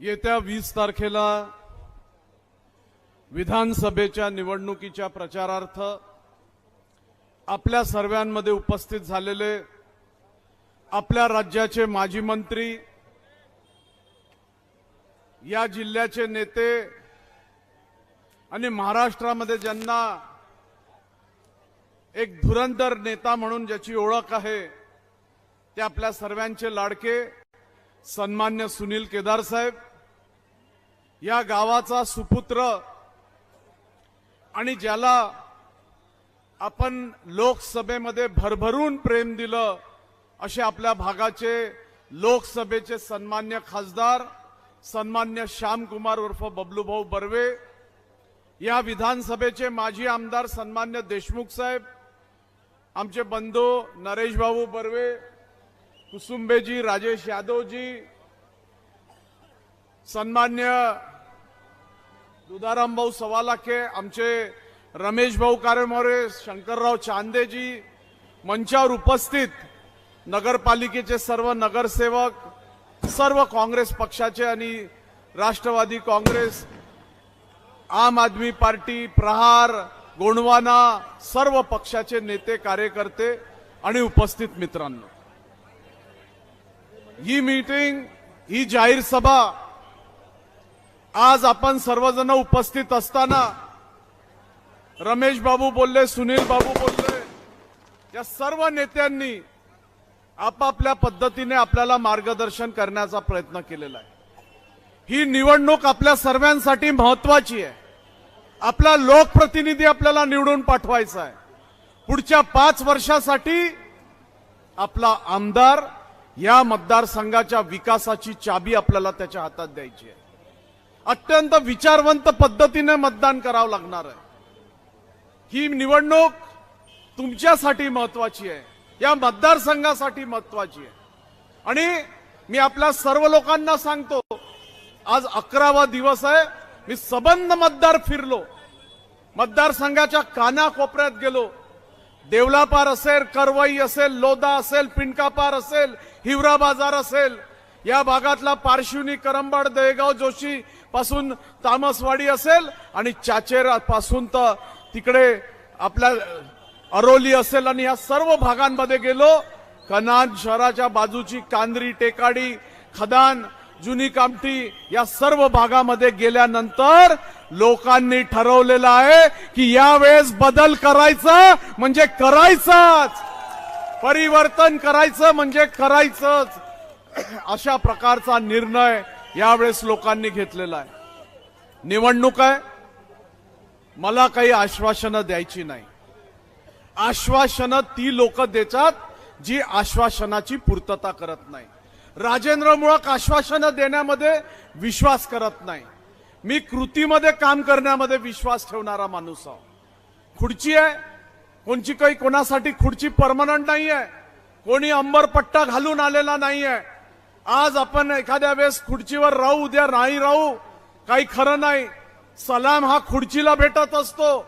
येत्या वीस तारखेला विधानसभेच्या निवडणुकीच्या प्रचारार्थ आपल्या सर्वांमध्ये उपस्थित झालेले आपल्या राज्याचे माजी मंत्री या जिल्ह्याचे नेते आणि महाराष्ट्रामध्ये ज्यांना एक धुरंधर नेता म्हणून ज्याची ओळख आहे ते आपल्या सर्वांचे लाडके सन्मान्य सुनील केदार साहेब. या गावाचा सुपुत्र आणि ज्याला आपण लोकसभेमध्ये भरभरून प्रेम दिलं असे आपल्या भागाचे लोकसभेचे सन्मान्य खासदार सन्मान्य श्यामकुमार उर्फ बबलूभाऊ बर्वे या विधानसभेचे माजी आमदार सन्मान्य देशमुख साहेब आमचे बंधू नरेश भाऊ बर्वे कुसुंबेजी राजेश यादवजी सन्मान्य दुधाराम भाऊ सवालाखे आमचे रमेश भाऊ कारेमोरे शंकरराव चांदेजी मंचावर उपस्थित नगरपालिकेचे सर्व नगरसेवक सर्व काँग्रेस पक्षाचे आणि राष्ट्रवादी काँग्रेस आम आदमी पार्टी प्रहार गोंडवाना सर्व पक्षाचे नेते कार्यकर्ते आणि उपस्थित मित्रांनो. ही मीटिंग ही जाहीर सभा आज आपण सर्वजण उपस्थित असताना रमेश बाबू बोलले सुनील बाबू बोलले या सर्व नेत्यांनी आपापल्या पद्धतीने आपल्याला मार्गदर्शन करण्याचा प्रयत्न केलेला आहे. ही निवडणूक आपल्या सर्वांसाठी महत्वाची आहे. आपला लोकप्रतिनिधी आपल्याला निवडून पाठवायचा आहे. पुढच्या पाच वर्षासाठी आपला आमदार या मतदारसंघाच्या विकासाची चाबी आपल्याला त्याच्या हातात द्यायची आहे. अत्यंत विचारवंत पद्धतीने मतदान करावं लागणार आहे. ही निवडणूक तुमच्यासाठी महत्वाची आहे. या मतदारसंघासाठी महत्वाची आहे. आणि मी आपल्या सर्व लोकांना सांगतो आज अकरावा दिवस आहे. मी सबंध मतदार फिरलो. मतदारसंघाच्या कानाकोपऱ्यात गेलो. देवलापार असेल करवई असेल लोदा असेल पिंडकापार असेल हिवरा बाजार असेल. या भागातला पारशिवनी करंबाड दहेगाव जोशी पासून तामसवाडी असेल आणि चाचेरपासून तर तिकडे आपल्या अरोली असेल आणि या सर्व भागांमध्ये गेलो. कनान शहराच्या बाजूची कांद्री टेकाडी खदान जुनी कामठी या सर्व भागामध्ये गेल्यानंतर लोकांनी ठरवलेलं आहे की यावेळेस बदल करायचा म्हणजे करायचाच. परिवर्तन करायचं म्हणजे करायचंच. अशा प्रकारचा निर्णय यावेळेस लोकांनी घेतलेला आहे. निवडणूक आहे. मला काही आश्वासनं द्यायची नाही. आश्वासनं ती लोक देतात जी आश्वासनाची पूर्तता करत नाही. राजेंद्र मुळक आश्वासनं देण्यामध्ये विश्वास करत नाही. मी कृतीमध्ये काम करण्यामध्ये विश्वास ठेवणारा माणूस आहो. खुर्ची आहे. कोणची काही कोणासाठी खुर्ची परमनंट नाही आहे कोणी अंबरपट्टा घालून आलेला नाही आहे आज आपण एखाद्या वेळेस खुर्चीवर राहू उद्या नाही राहू काही खरं नाही. सलाम हा खुर्चीला भेटत असतो.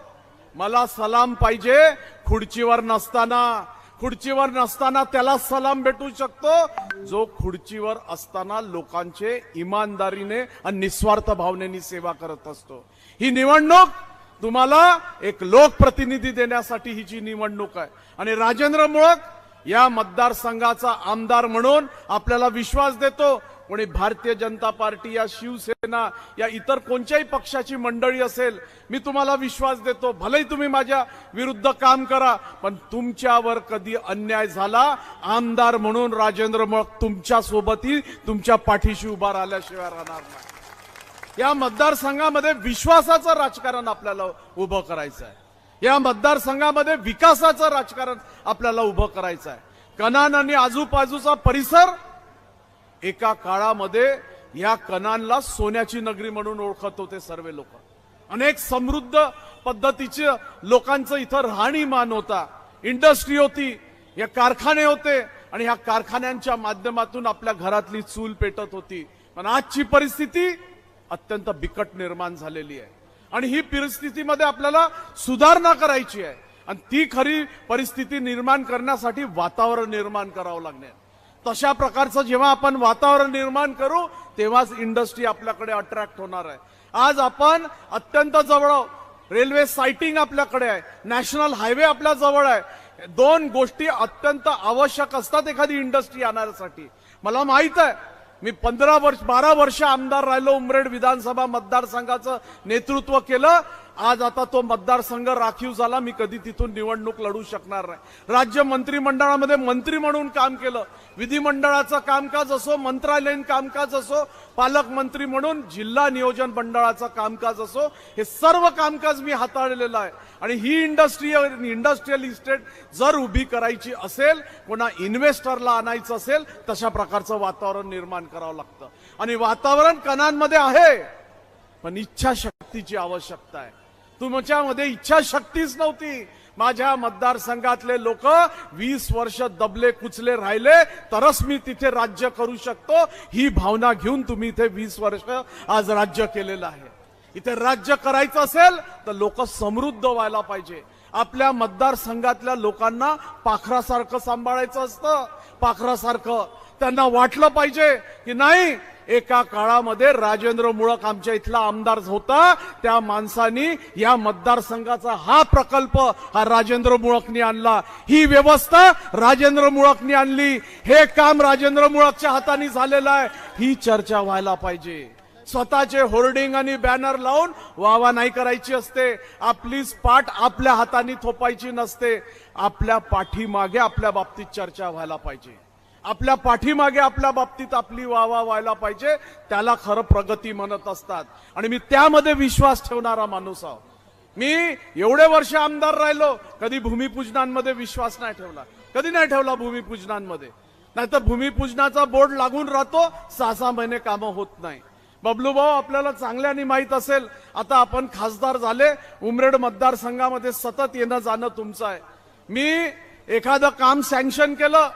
मला सलाम पाहिजे खुर्चीवर नसताना. खुर्चीवर नसताना त्याला सलाम भेटू शकतो. जो खुर्चीवर असताना लोकांचे इमानदारीने आणि निस्वार्थ भावनेने सेवा करत असतो. ही निवडणूक तुम्हाला एक लोकप्रतिनिधी देण्यासाठी ही जी निवडणूक आहे. आणि राजेंद्र मुळक या मतदारसंघाचा आमदार म्हणून आपल्याला विश्वास देतो. कोणी भारतीय जनता पार्टी या शिवसेना या इतर कोणत्याही पक्षाची मंडळी असेल मी तुम्हाला विश्वास देतो. भलेही तुम्ही माझ्या विरुद्ध काम करा पण तुमच्यावर कधी अन्याय झाला आमदार म्हणून राजेंद्र मग तुमच्यासोबतही तुमच्या पाठीशी उभा राहिल्याशिवाय राहणार नाही. या मतदारसंघामध्ये विश्वासाचं राजकारण आपल्याला उभं करायचं आहे या मतदारसंघामध्ये विकासाचं राजकारण आपल्याला उभं करायचं आहे कनान आणि आजूबाजूचा परिसर एका काळामध्ये या कनानला सोन्याची नगरी म्हणून ओळखत होते सर्व लोक. अनेक समृद्ध पद्धतीचे लोकांचं इथं राहणीमान होता. इंडस्ट्री होती या कारखाने होते आणि ह्या कारखान्यांच्या माध्यमातून आपल्या घरातली चूल पेटत होती. पण आजची परिस्थिती अत्यंत बिकट निर्माण झालेली आहे. आणि ही परिस्थितीमध्ये आपल्याला सुधारणा करायची आहे. आणि ती खरी परिस्थिती निर्माण करण्यासाठी वातावरण निर्माण करावं लागणार. तशा प्रकारचं जेव्हा आपण वातावरण निर्माण करू तेव्हाच इंडस्ट्री आपल्याकडे अट्रॅक्ट होणार आहे. आज आपण अत्यंत जवळ रेल्वे सायटिंग आपल्याकडे आहे. नॅशनल हायवे आपल्या जवळ आहे. दोन गोष्टी अत्यंत आवश्यक असतात एखादी इंडस्ट्री आणण्यासाठी मला माहीत आहे मी पंधरा वर्ष बारा वर्ष आमदार राहिलो उमरेड विधानसभा मतदारसंघाचं नेतृत्व केलं. आज आता तो मतदारसंघ राखीव झाला मी कधी तिथून निवडणूक लढू शकणार नाही. राज्य मंत्रिमंडळामध्ये मंत्री म्हणून काम केलं. विधिमंडळाचं कामकाज असो मंत्रालयीन कामकाज असो पालकमंत्री म्हणून जिल्हा नियोजन मंडळाचं कामकाज असो हे सर्व कामकाज मी हाताळलेलं आहे. आणि ही इंडस्ट्रीयल इंडस्ट्रियल इस्टेट जर उभी करायची असेल कोणा इन्व्हेस्टरला आणायचं असेल तशा प्रकारचं वातावरण निर्माण करावं लागतं. आणि वातावरण कणांमध्ये आहे पण इच्छाशक्तीची आवश्यकता आहे. तुमच्यामध्ये इच्छाशक्तीच नव्हती. माझ्या मतदारसंघातले लोक वीस वर्ष दबले कुचले राहिले तरच मी तिथे राज्य करू शकतो. ही भावना घेऊन तुम्ही इथे वीस वर्ष आज राज्य केलेलं आहे. इथे राज्य करायचं असेल तर लोक समृद्ध व्हायला पाहिजे. आपल्या मतदारसंघातल्या लोकांना पाखरासारखं सांभाळायचं असतं. पाखरासारखं त्यांना वाटलं पाहिजे की नाही एका काळामध्ये राजेंद्र मुळक आमच्या इथला आमदार होता त्या माणसानी या मतदारसंघाचा हा प्रकल्प हा राजेंद्र मुळकनी आणला. ही व्यवस्था राजेंद्र मुळकनी आणली. हे काम राजेंद्र मुळकच्या हाताने झालेलं आहे. ही चर्चा व्हायला पाहिजे. स्वतःचे होर्डिंग आणि बॅनर लावून वावा नाही करायची असते. आपली पाठ आपल्या हाताने थोपायची नसते. आपल्या पाठीमागे आपल्या बाबतीत चर्चा व्हायला पाहिजे. आपल्या पाठीमागे आपल्या बाबतीत आपली वावा व्हायला पाहिजे त्याला खरं प्रगती म्हणत असतात. आणि मी त्यामध्ये विश्वास ठेवणारा माणूस आहो. मी एवढे वर्ष आमदार राहिलो कधी भूमिपूजनांमध्ये विश्वास नाही ठेवला. कधी नाही ठेवला भूमिपूजनांमध्ये. नाहीतर भूमिपूजनाचा बोर्ड लागून राहतो सहा सहा महिने कामं होत नाही. बबलू भाऊ आपल्याला चांगल्याने माहीत असेल आता आपण खासदार झाले उमरेड मतदारसंघामध्ये सतत येणं जाणं तुमचं आहे. मी एखादं काम सँक्शन केलं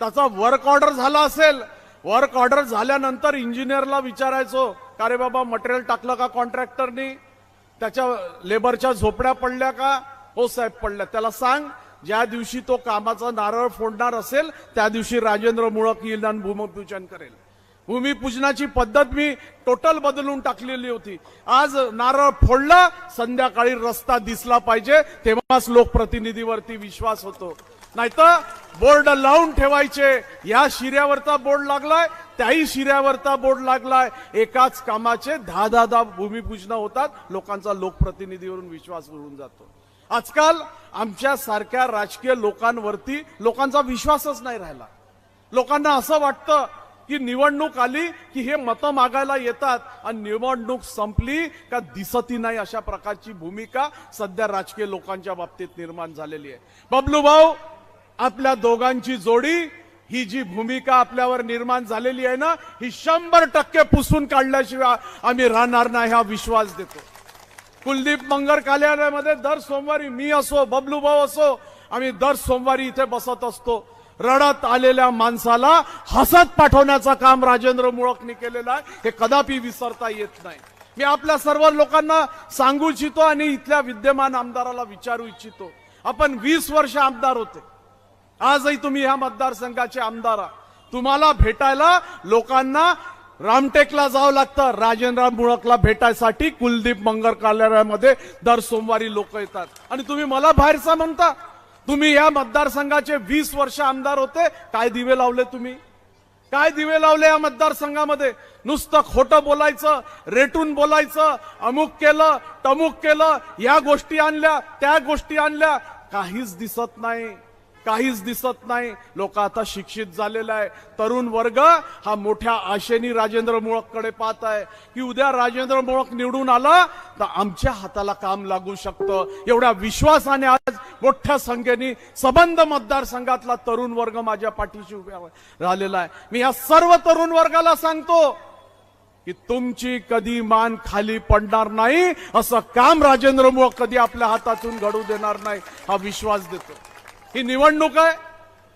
त्याचा वर्क ऑर्डर झाला असेल वर्क ऑर्डर झाल्यानंतर इंजिनियरला विचारायचो का रे बाबा मटेरियल टाकलं का कॉन्ट्रॅक्टरनी त्याच्या लेबरच्या झोपड्या पडल्या का? हो साहेब पडल्या. त्याला सांग ज्या दिवशी तो कामाचा नारळ फोडणार असेल त्या दिवशी राजेंद्र मुळक येईल आणि भूमिपूजन करेल. भूमिपूजनाची पद्धत मी टोटल बदलून टाकलेली होती. आज नारळ फोडला संध्याकाळी रस्ता दिसला पाहिजे तेव्हाच लोकप्रतिनिधीवरती विश्वास होतो. नाहीतर बोर्ड लावून ठेवायचे. या शिऱ्यावरचा बोर्ड लागलाय त्याही शिऱ्यावरचा बोर्ड लागलाय. एकाच कामाचे दहा दहा दहा भूमिपूजन होतात लोकांचा लोकप्रतिनिधीवरून विश्वास उडून जातो. आजकाल आमच्या सारख्या राजकीय लोकांवरती लोकांचा विश्वासच नाही राहिला. लोकांना असं वाटतं की निवडणूक आली की हे मतं मागायला येतात. आणि निवडणूक संपली का दिसती नाही अशा प्रकारची भूमिका सध्या राजकीय लोकांच्या बाबतीत निर्माण झालेली आहे. बबलू भाऊ आपल्या दोघांची जोडी ही जी भूमिका आपल्यावर निर्माण झालेली आहे ना ही शंभर टक्के पुसून काढल्याशिवाय आम्ही राहणार नाही हा विश्वास देतो. कुलदीप मंगर कार्यालयामध्ये दर सोमवारी मी असो बबलू भाऊ असो आम्ही दर सोमवारी इथे बसत असतो. रडत आलेल्या माणसाला हसत पाठवण्याचं काम राजेंद्र मुळकनी केलेलं आहे. हे कदापि विसरता येत नाही. मी आपल्या सर्व लोकांना सांगू इच्छितो आणि इथल्या विद्यमान आमदाराला विचारू इच्छितो. आपण वीस वर्ष आमदार होते. आजही तुम्ही ह्या मतदारसंघाचे आमदार आहात. तुम्हाला भेटायला लोकांना रामटेकला जावं लागतं. राजेंद्र मुळकला भेटायसाठी कुलदीप मंगर कार्यालयामध्ये दर सोमवारी लोक येतात. आणि तुम्ही मला बाहेरचा म्हणता. तुम्ही या मतदारसंघाचे वीस वर्ष आमदार होते. काय दिवे लावले तुम्ही? काय दिवे लावले या मतदारसंघामध्ये? नुसतं खोटं बोलायचं रेटून बोलायचं अमुक केलं तमुक केलं या गोष्टी आणल्या त्या गोष्टी आणल्या. काहीच दिसत नाही. काहीच दिसत नाही. लोक आता शिक्षित झालेला आहे. तरुण वर्ग हा मोठ्या आशेनी राजेंद्र मुळककडे पाहत आहे. की उद्या राजेंद्र मुळक निवडून आला तर आमच्या हाताला काम लागू शकतं. एवढ्या विश्वासाने आज मोठ्या संख्येने सबंध मतदारसंघातला तरुण वर्ग माझ्या पाठीशी उभ्या राहिलेला आहे. मी या सर्व तरुण वर्गाला सांगतो की तुमची कधी मान खाली पडणार नाही असं काम राजेंद्र मुळक कधी आपल्या हातातून घडू देणार नाही हा विश्वास देतो. ही निवडणूक आहे.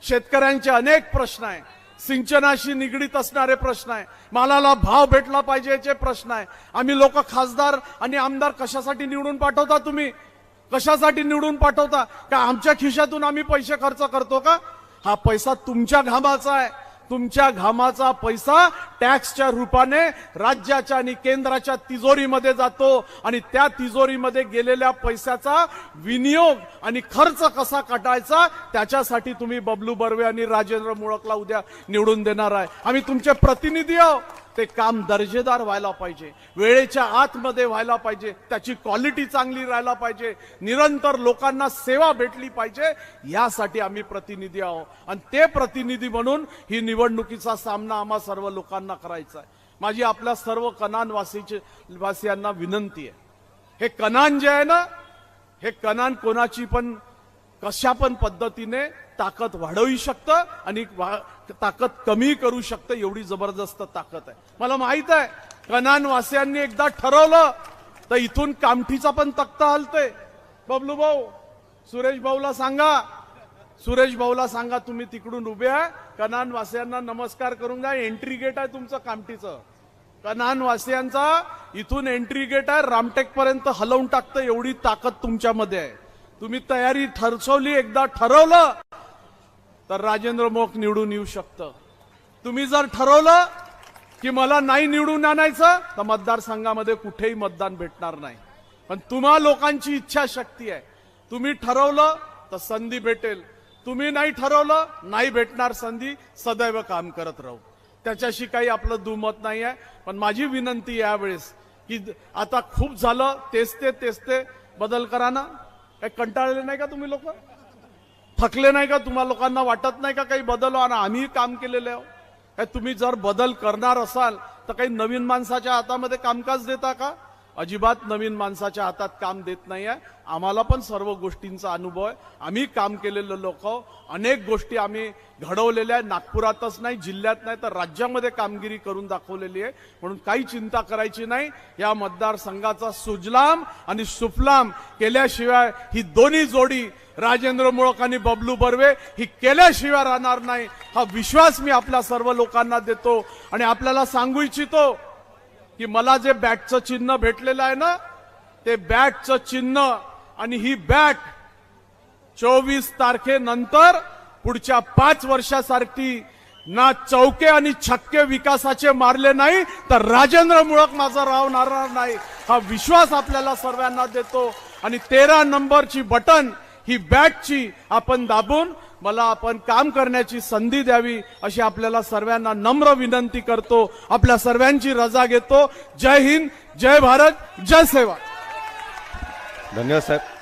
शेतकऱ्यांचे अनेक प्रश्न आहे. सिंचनाशी निगडीत असणारे प्रश्न आहे. मालाला भाव भेटला पाहिजे याचे प्रश्न आहे. आम्ही लोक खासदार आणि आमदार कशासाठी निवडून पाठवता तुम्ही? कशासाठी निवडून पाठवता? का आमच्या खिशातून आम्ही पैसे खर्च करतो का? हा पैसा तुमच्या घामाचा आहे. तुमच्या घामाचा पैसा टॅक्सच्या रूपाने राज्याच्या आणि केंद्राच्या तिजोरीमध्ये जातो आणि त्या तिजोरीमध्ये गेलेल्या पैशाचा विनियोग आणि खर्च कसा काटायचा त्याच्यासाठी तुम्ही बबलू बर्वे आणि राजेंद्र मुळकला उद्या निवडून देणार आहे. आम्ही तुमचे प्रतिनिधी आहोत. ते काम दर्जेदार व्हायला पाहिजे. वेळेच्या आतमध्ये व्हायला पाहिजे. त्याची क्वालिटी चांगली राहायला पाहिजे. निरंतर लोकांना सेवा भेटली पाहिजे. यासाठी आम्ही प्रतिनिधी आहोत. आणि ते प्रतिनिधी म्हणून ही निवडणुकीचा सामना आम्हा सर्व लोकांना करायचा आहे. माझी आपल्या सर्व कनानवासीचे वासियांना विनंती आहे. हे कनान जे आहे ना हे कनान कोणाची पण कशा पण पद्धतीने ताकद वाढवू शकतं आणि वा- ताकद कमी करू शकतं एवढी जबरदस्त ताकद आहे. मला माहीत आहे कनान वासियांनी एकदा ठरवलं तर इथून कामठीचा पण तक्ता हलते बबलू भाऊ सुरेश भाऊला सांगा. सुरेश भाऊला सांगा तुम्ही तिकडून उभे आहे. कनान वासियांना नमस्कार करून द्या एंट्री गेट आहे तुमचं कामठीचं. कनान वासियांचा इथून एंट्री गेट आहे रामटेक पर्यंत हलवून टाकतं एवढी ताकद तुमच्यामध्ये आहे. तुम्ही तयारी ठरचवली एकदा ठरवलं तर राजेंद्र मोख निवडून येऊ शकतं. तुम्ही जर ठरवलं की मला नाही निवडून आणायचं तर मतदारसंघामध्ये कुठेही मतदान भेटणार नाही. पण तुम्हा लोकांची इच्छाशक्ती आहे. तुम्ही ठरवलं तर संधी भेटेल. तुम्ही नाही ठरवलं नाही भेटणार संधी सदैव काम करत राहू. त्याच्याशी काही आपलं दुमत नाही आहे. पण माझी विनंती यावेळेस की आता खूप झालं तेच ते तेच ते. बदल करा ना. काही कंटाळले नाही का तुम्ही लोक? थकले नाही का तुम्हाला लोकांना वाटत नाही का काही बदल हो? आणि आम्ही काम केलेले आहो हो. काय तुम्ही जर बदल करणार असाल तर काही नवीन माणसाच्या हातामध्ये कामकाज देता का? अजिबात नवीन माणसाच्या हातात काम देत नाही आहे आम्हाला पण सर्व गोष्टींचा अनुभव आहे. आम्ही काम केलेलं लोक अनेक गोष्टी आम्ही घडवलेल्या आहे नागपुरातच नाही जिल्ह्यात नाही तर राज्यामध्ये कामगिरी करून दाखवलेली आहे. म्हणून काही चिंता करायची नाही. या मतदारसंघाचा सुजलाम आणि सुफलाम केल्याशिवाय ही दोन्ही जोडी राजेंद्र मुळक आणि बबलू बर्वे ही केल्याशिवाय राहणार नाही. हा विश्वास मी आपल्या सर्व लोकांना देतो आणि आपल्याला सांगू इच्छितो की मला जे बॅटचं चिन्ह भेटलेलं आहे ना ते बॅटचं चिन्ह आणि ही बॅट चोवीस तारखेनंतर पुढच्या पाच वर्षासाठी ना चौके आणि छक्के विकासाचे मारले नाही तर राजेंद्र मुळक माझा राहणार नाही. हा विश्वास आपल्याला सर्वांना देतो. आणि तेरा नंबरची बटन ही बॅटची आपण दाबून मला आपण काम करण्याची संधी द्यावी अशी आपल्याला सर्वांना नम्र विनंती करतो. आपल्या सर्वांची रजा घेतो. जय हिंद जय भारत जय सेवा. धन्यवाद साहेब.